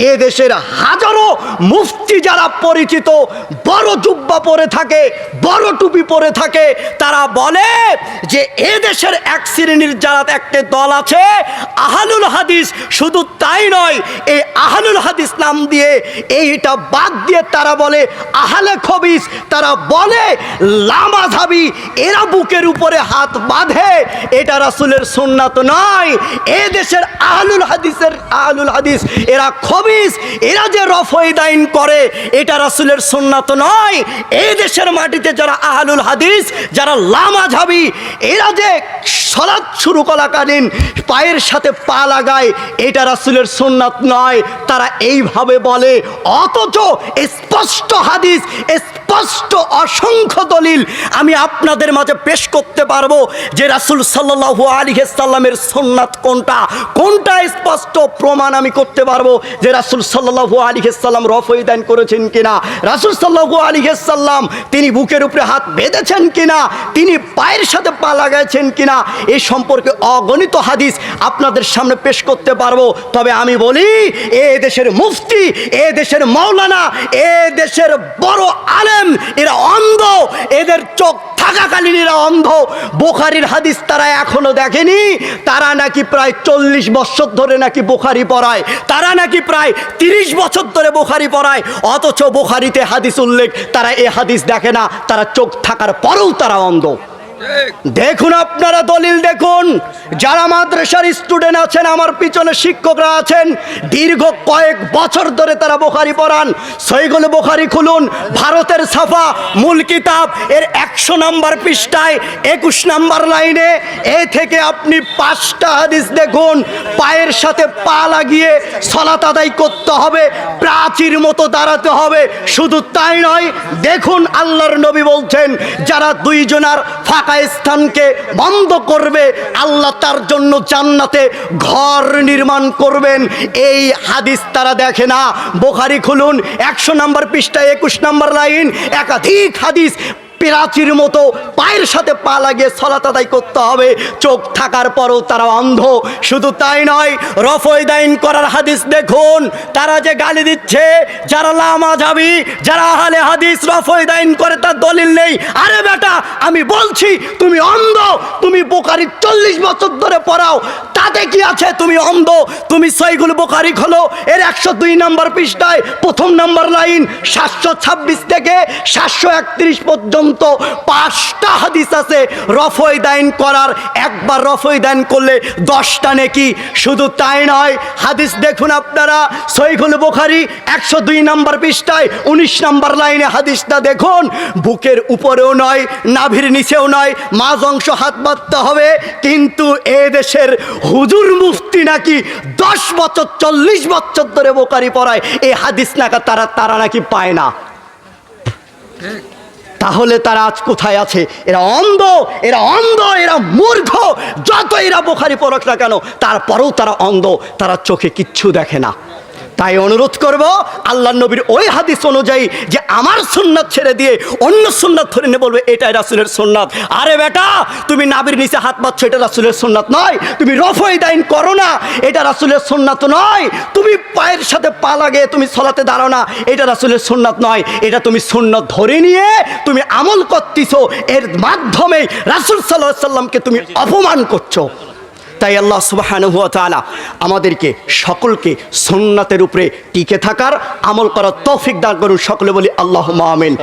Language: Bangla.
এ দেশের হাজারো মুফতি যারা পরিচিত, বড় জুব্বা পরে থাকে, বড় টুপি পরে থাকে, তারা বলে যে এ দেশের এক শ্রেণির যারা একটা দল আছে, আহালুল হাদিস শুধু তাই নয়, এই আহালুল হাদিস নাম দিয়ে এইটা বাদ দিয়ে তারা বলে, আহলে খবিস, তারা বলে লামাঝাবি এরা বুকের উপরে হাত বাঁধে, এটা রাসুলের সুন্নাত নয়, এ দেশের আহলুল হাদিসের আহলুল হাদিস, এরা খবিস, এরা যে রফইদাইন করে, এটা রাসুলের সুন্নাত নয়। এই দেশের মাটিতে যারা আহলুল হাদিস, যারা লামা ঝাবি এরা যে সলাৎ শুরু করাকালীন পায়ের সাথে পা লাগায়, এটা রাসুলের সুন্নাত নয়। তারা এইভাবে বলে, অথচ স্পষ্ট হাদিস, স্পষ্ট অসংখ্য দলিল আমি আপনাদের মাঝে পেশ করতে পারব যে রাসুল সাল্লাহু আলী সাল্লামের সোননাথ কোনটা কোনটা স্পষ্ট প্রমাণ আমি করতে পারব যে রাসুল সাল্লাহু আলী সাল্লাম রফইদান করেছেন কিনা? রাসুল সাল্লাহু আলী সাল্লাম তিনি বুকের উপরে হাত বেঁধেছেন কিনা? তিনি পায়ের সাথে পা লাগাইছেন কিনা? এই সম্পর্কে অগণিত হাদিস আপনাদের সামনে পেশ করতে পারব। তবে আমি বলি, এ দেশের মুফতি, এ দেশের মৌলানা এ দেশের বড় আলেম, এরা অন্ধ। এদের চোখ থাকাকালীন এরা অন্ধ। বোখারির হাদিস তারা এখনও দেখেনি। তারা নাকি প্রায় চল্লিশ বছর ধরে নাকি বোখারি পড়ায়। তারা নাকি প্রায় তিরিশ বছর ধরে বোখারি পড়ায়। অথচ বোখারিতে হাদিস উল্লেখ, তারা এ হাদিস দেখে না। তারা চোখ থাকার পরেও তারা অন্ধ। দেখুন আপনারা দলিল দেখুন। যারা মাদ্রাসার স্টুডেন্ট আছেন, আমার পিছনে শিক্ষকরা আছেন, দীর্ঘ কয়েক বছর ধরে তারা বোখারি পড়ান। সৈগুল বোখারি খুলুন, ভারতের সাফা, মূল কিতাব, এর একশো নাম্বার পৃষ্ঠায়, একুশ নাম্বার লাইনে, এ থেকে আপনি পাঁচটা হাদিস দেখুন। পায়ের সাথে পা লাগিয়ে সলাত আদায় করতে হবে, প্রাচীর মতো দাঁড়াতে হবে। শুধু তাই নয়, দেখুন আল্লাহর নবী বলছেন, যারা দুইজনার ফাঁকা স্থানকে বন্ধ করবে, আল্লাহ তার জন্য জান্নাতে ঘর নির্মাণ করবেন। এই হাদিস তারা দেখে না। বোখারি খুলুন, একশো নম্বর পৃষ্ঠায় একুশ নম্বর লাইন, একাধিক হাদিস প্রাচীর মতো পায়ের সাথে পা লাগিয়ে সলাত আদায় করতে হবে। চোখ থাকার পরও তারা অন্ধ। শুধু তাই নয় রফয়দাইন করার হাদিস দেখুন। তারা যে গালি দিচ্ছে, যারা লামা যাবি যারা আহলে হাদিস রফয়দাইন করে তার দলিল নেই। আরে বেটা, আমি বলছি, তুমি অন্ধ, তুমি বোকারি চল্লিশ বছর ধরে পড়াও। তাতে কি আছে? তুমি অন্ধ, তুমি সৈগুল বোকারি খোলো। এর একশো দুই নম্বর পৃষ্ঠায় প্রথম নম্বর লাইন, সাতশো ছাব্বিশ থেকে সাতশো একত্রিশ পর্যন্ত পাঁচটা হাদিস আছে। রফই দাইন করার, একবার রফই দাইন করলে দশটা নেকি। শুধু তাই নয়, হাদিস দেখুন আপনারা সৈগুল বোখারি একশো দুই নম্বর পৃষ্ঠায় উনিশ নম্বর লাইনে হাদিসটা দেখুন। বুকের উপরেও নয়, নাভির নিচেও নয়, মাঝ অংশ হাত বাঁধতে হবে, কিন্তু এ দেশের হুজুর মুফতি নাকি দশ বছর, চল্লিশ বছর ধরে বোকারি পড়ায়, এই হাদিস নাকা তারা তারা নাকি পায় না। তাহলে তারা আজ কোথায় আছে? এরা অন্ধ এরা অন্ধ, এরা মূর্খ, যত এরা বোখারি পড়ক না কেন, তারপরেও তারা অন্ধ, তারা চোখে কিচ্ছু দেখে না। তাই অনুরোধ করব, আল্লাহ নবীর ওই হাদিস অনুযায়ী যে আমার সুন্নাত ছেড়ে দিয়ে অন্য সুন্নাত ধরে নিয়ে বলবে, এটাই রাসুলের সুন্নাত। আরে বেটা, তুমি নাবির নিচে হাত পাচ্ছ এটা রাসুলের সুন্নাত নয়। তুমি রফই দাইন করো না, এটা রাসুলের সুন্নাত নয়। তুমি পায়ের সাথে পা লাগে তুমি সলাতে দাঁড়ো না, এটা রাসুলের সুন্নাত নয়। এটা তুমি সুন্নাত ধরে নিয়ে তুমি আমল করতেছো, এর মাধ্যমে রাসুল সাল্লাহ সাল্লামকে তুমি অপমান করছ। তাই আল্লাহ সুবাহানুয়া তালা আমাদেরকে সকলকে সন্ন্যাতের উপরে টিকে থাকার আমল করার তৌফিক দান করুন। সকলে বলি আল্লাহ আমিন।